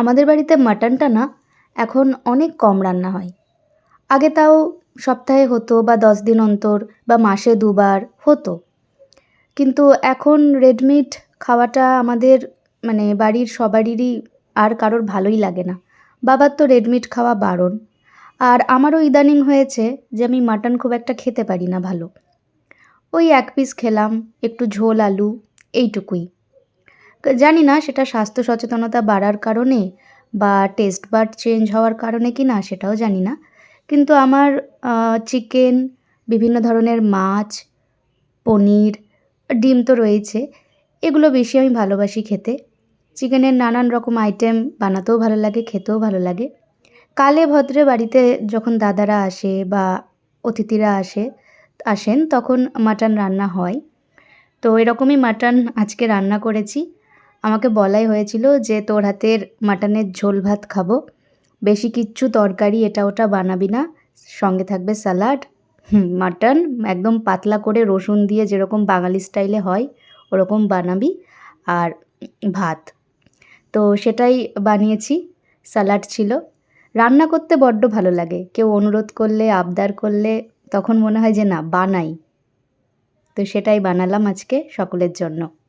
আমাদের বাড়িতে মাটনটা না, এখন অনেক কম রান্না হয়। আগে তাও সপ্তাহে হতো বা দশ দিন অন্তর বা মাসে দুবার হতো। কিন্তু এখন রেড মিট খাওয়াটা আমাদের মানে বাড়ির সবারিরই আর কারোর ভালোই লাগে না। বাবার তো রেড মিট খাওয়া বারণ। আর আমারও ইদানিং হয়েছে যে আমি মাটন খুব একটা খেতে পারি না ভালো। ওই এক পিস খেলাম, একটু ঝোল, আলু, এইটুকুই। জানি না সেটা স্বাস্থ্য সচেতনতা বাড়ার কারণে বা টেস্ট বাড চেঞ্জ হওয়ার কারণে কি না সেটাও জানি না কিন্তু আমার চিকেন বিভিন্ন ধরনের মাছ, পনির, ডিম তো রয়েছে, এগুলো বেশি আমি ভালোবাসি খেতে। চিকেনের নানান রকম আইটেম বানাতেও ভালো লাগে, খেতেও ভালো লাগে। কালে ভদ্রে বাড়িতে যখন দাদারা আসে বা অতিথিরা আসে, আসেন, তখন মাটন রান্না হয়। তো এরকমই মাটন আজকে রান্না করেছি। আমাকে বলাই হয়েছিল যে তোর হাতের মাটনের ঝোল ভাত খাব। বেশি কিচ্ছু তরকারি এটা ওটা বানাবি না। সঙ্গে থাকবে স্যালাড। হুম, মাটন একদম পাতলা করে রসুন দিয়ে যেরকম বাঙালি স্টাইলে হয়, ওরকম বানাবি। আর ভাত। তো সেটাই বানিয়েছি, স্যালাড ছিল। রান্না করতে বড্ড ভালো লাগে। কেউ অনুরোধ করলে, আবদার করলে তখন মনে হয় যে না, বানাই। তো সেটাই বানালাম আজকে সকলের জন্য।